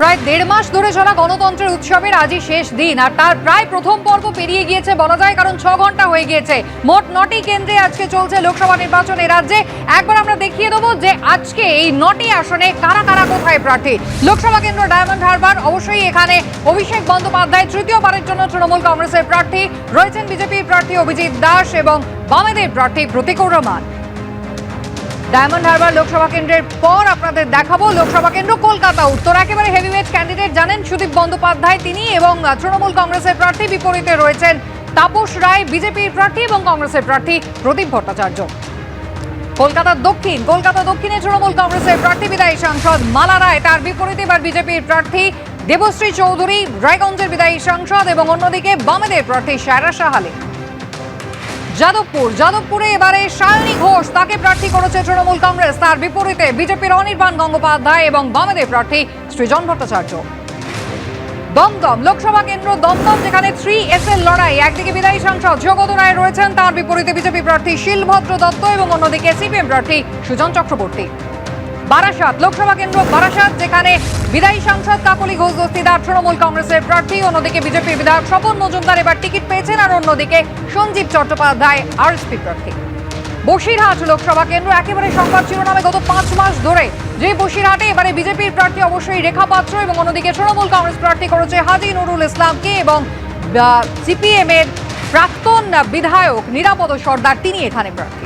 প্রায় দেড় মাস ধরে চলা গণতন্ত্রের উৎসবের আজই শেষ দিন, আর তার প্রায় প্রথম পর্ব পেরিয়ে গিয়েছে বলা যায়, কারণ ছ ঘণ্টা হয়ে গিয়েছে। মোট নটি কেন্দ্রে আজকে চলছে লোকসভা নির্বাচন এ রাজ্যে। একবার আমরা দেখিয়ে দেবো যে আজকে এই নটি আসনে কারা কারা কোথায় প্রার্থী। লোকসভা কেন্দ্র ডায়মন্ড হারবার, অবশ্যই এখানে অভিষেক বন্দ্যোপাধ্যায়, তৃতীয়বারের জন্য তৃণমূল কংগ্রেসের প্রার্থী। রয়েছেন বিজেপির প্রার্থী অভিজিৎ দাস এবং বামেদের প্রার্থী প্রতীকুর রহমান। ডায়মন্ড হারবার লোকসভা কেন্দ্রের পর আপনাদের দেখাবো। লোকসভা কেন্দ্র কলকাতা, উত্তর একেবারে হেভিওয়েট ক্যান্ডিডেট জানেন সুদীপ বন্দ্যোপাধ্যায় তিনি এবং তৃণমূল কংগ্রেসের প্রার্থী বিপরীতে রয়েছেন তাপস রায়, বিজেপির প্রার্থী এবং কংগ্রেসের প্রার্থী প্রদীপ ভট্টাচার্য। কলকাতার দক্ষিণ, কলকাতা দক্ষিণে তৃণমূল কংগ্রেসের প্রার্থী বিদায়ী সাংসদ মালা রায়, তার বিপরীতে এবার বিজেপির প্রার্থী দেবশ্রী চৌধুরী, রায়গঞ্জের বিদায়ী সাংসদ এবং অন্যদিকে বামেদের প্রার্থী সায়রা সাহালে। যাদবপুর, যাদবপুরে এবারে শায়নী ঘোষ, তাকে প্রার্থী করেছে তৃণমূল কংগ্রেস। তার বিপরীতে বিজেপির অনির্বাণ গঙ্গোপাধ্যায় এবং বামেদের প্রার্থী সৃজন ভট্টাচার্য। দমদম লোকসভা কেন্দ্র দমদম, যেখানে থ্রি এস এর লড়াই। একদিকে বিদায়ী সাংসদ জগত রায় রয়েছেন, তার বিপরীতে বিজেপি প্রার্থী শিলভদ্র দত্ত এবং অন্যদিকে সিপিএম প্রার্থী সুজন চক্রবর্তী। বারাসাত লোকসভা কেন্দ্র বারাসাত, যেখানে বিদায়ী সাংসদ কাকলি ঘোষ, দস্তিদার তৃণমূল কংগ্রেসের প্রার্থী, অন্যদিকে বিজেপির বিধায়ক স্বপন মজুমদার এবার টিকিট পেয়েছেন, আর অন্যদিকে সঞ্জীব চট্টোপাধ্যায় আরএসপি প্রার্থী। বসিরহাট লোকসভা কেন্দ্র, একেবারে সংবাদ শিরোনামে গত পাঁচ মাস ধরে যে বসিরহাটে এবারে বিজেপির প্রার্থী অবশ্যই রেখা পাত্র এবং অন্যদিকে তৃণমূল কংগ্রেস প্রার্থী করেছে হাজি নুরুল ইসলামকে এবং সিপিএম এর প্রাক্তন বিধায়ক নিরাপদ সর্দার, তিনি এখানে প্রার্থী।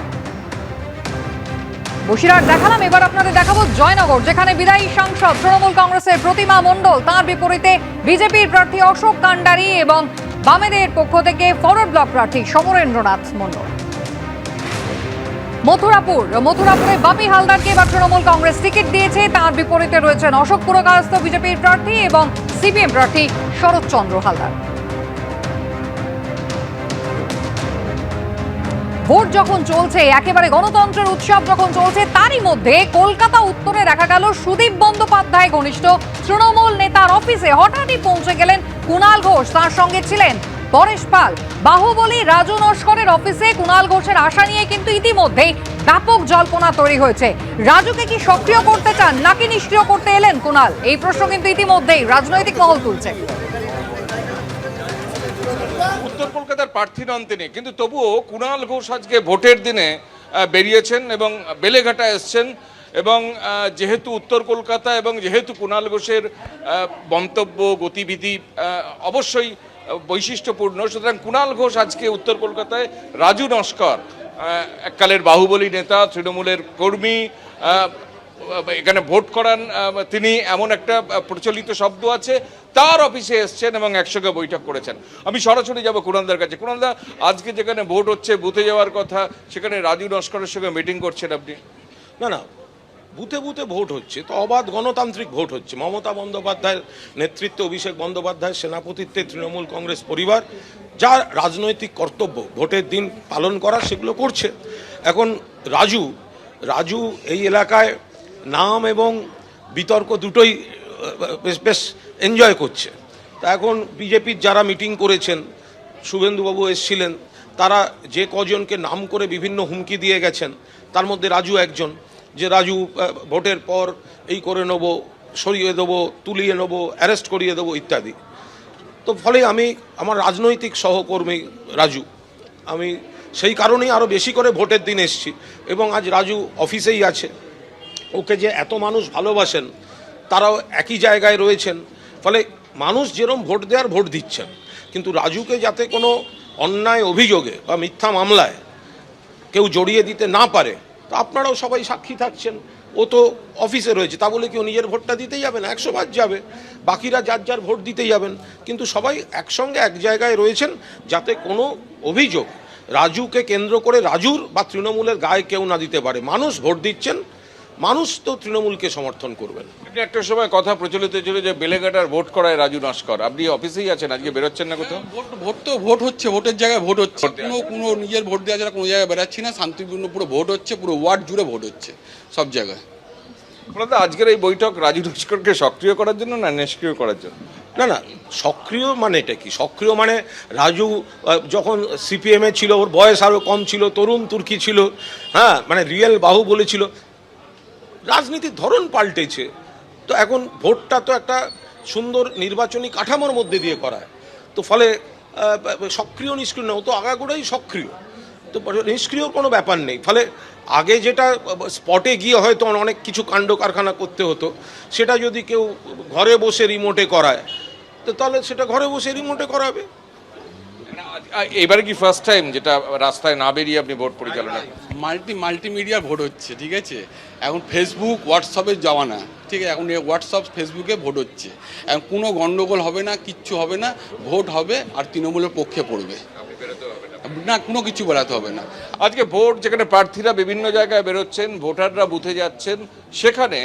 বসিরহাট দেখালাম, এবার আপনাদের দেখাবো জয়নগর, যেখানে বিদায়ী সাংসদ তৃণমূল কংগ্রেসের প্রতিমা মণ্ডল, তার বিপরীতে বিজেপির প্রার্থী অশোক কান্ডারি এবং বামেদের পক্ষ থেকে ফরওয়ার্ড ব্লক প্রার্থী সমরেন্দ্রনাথ মণ্ডল। মথুরাপুর, মথুরাপুরে বাপি হালদারকে এবার তৃণমূল কংগ্রেস টিকিট দিয়েছে, তার বিপরীতে রয়েছেন অশোক পুরকারস্থ বিজেপির প্রার্থী এবং সিপিএম প্রার্থী শরৎচন্দ্র হালদার। ভোট যখন চলছে, একেবারে গণতন্ত্রের উৎসব যখন চলছে, তারই মধ্যে কলকাতা উত্তরে দেখা গেল সুদীপ বন্দ্যোপাধ্যায় ঘনিষ্ঠ তৃণমূল নেতার অফিসে হঠাৎই পৌঁছে গেলেন কুণাল ঘোষ। তার সঙ্গে ছিলেন পরেশ পাল। বাহুবলী রাজু নস্করের অফিসে কুণাল ঘোষের আশা নিয়ে কিন্তু ইতিমধ্যেই ব্যাপক জল্পনা তৈরি হয়েছে। রাজুকে কি সক্রিয় করতে চান, নাকি নিষ্ক্রিয় করতে এলেন কুণাল? এই প্রশ্ন কিন্তু ইতিমধ্যেই রাজনৈতিক মহল তুলছে। উত্তর কলকাতার প্রার্থী নন তিনি, কিন্তু তবুও কুণাল ঘোষ আজকে ভোটের দিনে বেরিয়েছেন এবং বেলেঘাটা এসছেন এবং যেহেতু উত্তর কলকাতা এবং যেহেতু কুণাল ঘোষের মন্তব্য, গতিবিধি অবশ্যই বৈশিষ্ট্যপূর্ণ, সুতরাং কুণাল ঘোষ আজকে উত্তর কলকাতায়। রাজু নস্কর এককালের বাহুবলী নেতা, তৃণমূলের কর্মী এখানে ভোট করান তিনি এমন একটা প্রচলিত শব্দ আছে, তার অফিসে এসছেন এবং একসঙ্গে বৈঠক করেছেন। আমি সরাসরি যাব কুণালদার কাছে। কুণালদা, আজকে যেখানে ভোট হচ্ছে, বুথে যাওয়ার কথা, সেখানে রাজু নস্করের সঙ্গে মিটিং করছেন আপনি? না না, বুথে বুথে ভোট হচ্ছে, তো অবাধ গণতান্ত্রিক ভোট হচ্ছে। মমতা বন্দ্যোপাধ্যায়ের নেতৃত্বে অভিষেক বন্দ্যোপাধ্যায়ের সেনাপতিত্বে তৃণমূল কংগ্রেস পরিবার, যার রাজনৈতিক কর্তব্য ভোটের দিন পালন করা, সেগুলো করছে। এখন রাজু রাজু এই এলাকায় নাম এবং বিতর্ক দুটোই বেশ বেশ এনজয় করছে। তা এখন বিজেপির যারা মিটিং করেছেন, শুভেন্দুবাবু এসছিলেন, তারা যে কজনকে নাম করে বিভিন্ন হুমকি দিয়ে গেছেন, তার মধ্যে রাজু একজন, যে রাজু ভোটের পর এই করে নেব, সরিয়ে দেবো, তুলিয়ে নেব অ্যারেস্ট করিয়ে দেবো ইত্যাদি। তো ফলে আমি, আমার রাজনৈতিক সহকর্মী রাজু, আমি সেই কারণেই আরও বেশি করে ভোটের দিন এসছি এবং আজ রাজু অফিসেই আছে। ওকে যে এত মানুষ ভালোবাসেন, তারাও একই জায়গায় রয়েছেন। ফলে মানুষ যেরম ভোট দেওয়ার ভোট দিচ্ছেন, কিন্তু রাজুকে যাতে কোনো অন্যায় অভিযোগে বা মিথ্যা মামলায় কেউ জড়িয়ে দিতে না পারে, তো আপনারাও সবাই সাক্ষী থাকছেন। ও তো অফিসে রয়েছে, তা বলে কেউ নিজের ভোটটা দিতেই যাবে না? একশো বার যাবে, বাকিরা যার যার ভোট দিতে যাবেন। কিন্তু সবাই একসঙ্গে এক জায়গায় রয়েছেন, যাতে কোনো অভিযোগ রাজুকে কেন্দ্র করে রাজুর বা তৃণমূলের গায়ে কেউ না দিতে পারে। মানুষ ভোট দিচ্ছেন মানুষ তো তৃণমূলকে সমর্থন করবেন। আপনি একটা সময় কথা প্রচলিত ছিল যে বেলেঘাটার ভোট করায় রাজু নস্কর। আপনি অফিসেই আছেন আজকে বেরোচ্ছেন না কোথাও? ভোট ভোট তো ভোট হচ্ছে ভোটের জায়গায় ভোট হচ্ছে। কোনো কোনো নিজের ভোট দেওয়া ছাড়া কোনো জায়গায় বেরাচ্ছি না শান্তিপূর্ণ পুরো ভোট হচ্ছে পুরো ওয়ার্ড জুড়ে ভোট হচ্ছে সব জায়গায়। আজকের এই বৈঠক রাজু নস্করকে সক্রিয় করার জন্য না নিষ্ক্রিয় করার জন্য? না না সক্রিয় মানে এটা কি? সক্রিয় মানে রাজু যখন সিপিএমে ছিল ওর বয়স আরও কম ছিল তরুণ তুর্কি ছিল হ্যাঁ মানে রিয়েল বাহু বলেছিল রাজনীতির ধরন পাল্টেছে। তো এখন ভোটটা তো একটা সুন্দর নির্বাচনী কাঠামোর মধ্যে দিয়ে করায়। তো ফলে সক্রিয় নিষ্ক্রিয় না ও তো আগাগোড়াই সক্রিয়। তো নিষ্ক্রিয় কোনো ব্যাপার নেই। ফলে আগে যেটা স্পটে গিয়ে হয়তো অনেক কিছু কাণ্ড কারখানা করতে হতো সেটা যদি কেউ ঘরে বসে রিমোটে করায় তো তাহলে সেটা ঘরে বসে রিমোটে করাবে। এবারে কি ফার্স্ট টাইম যেটা রাস্তায় না বেরিয়ে আপনি ভোট পরিচালনা মাল্টি মাল্টিমিডিয়ার ভোট হচ্ছে, ঠিক আছে? এখন ফেসবুক হোয়াটসঅ্যাপের যাওয়া ঠিক আছে? এখন হোয়াটসঅ্যাপ ফেসবুকে ভোট হচ্ছে। এখন কোনো গণ্ডগোল হবে না, কিচ্ছু হবে না, ভোট হবে আর তৃণমূলের পক্ষে পড়বে। না, কোনো কিছু বেড়াতে হবে না। আজকে ভোট, যেখানে প্রার্থীরা বিভিন্ন জায়গায় বেরোচ্ছেন, ভোটাররা বুথে যাচ্ছেন, সেখানে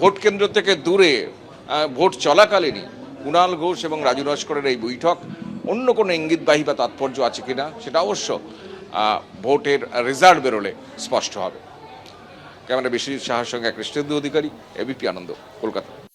ভোট কেন্দ্র থেকে দূরে ভোট চলাকালীনই কুণাল ঘোষ এবং রাজু নস্করের এই বৈঠক, অন্য কোনো ইঙ্গিতবাহী বা তাৎপর্য আছে কিনা, সেটা অবশ্য ভোটের রেজাল্ট বেরোলে স্পষ্ট হবে। ক্যামেরা বিশ্বজিৎ সাহার সঙ্গে কৃষ্ণেন্দু অধিকারী এবিপি আনন্দ কলকাতা।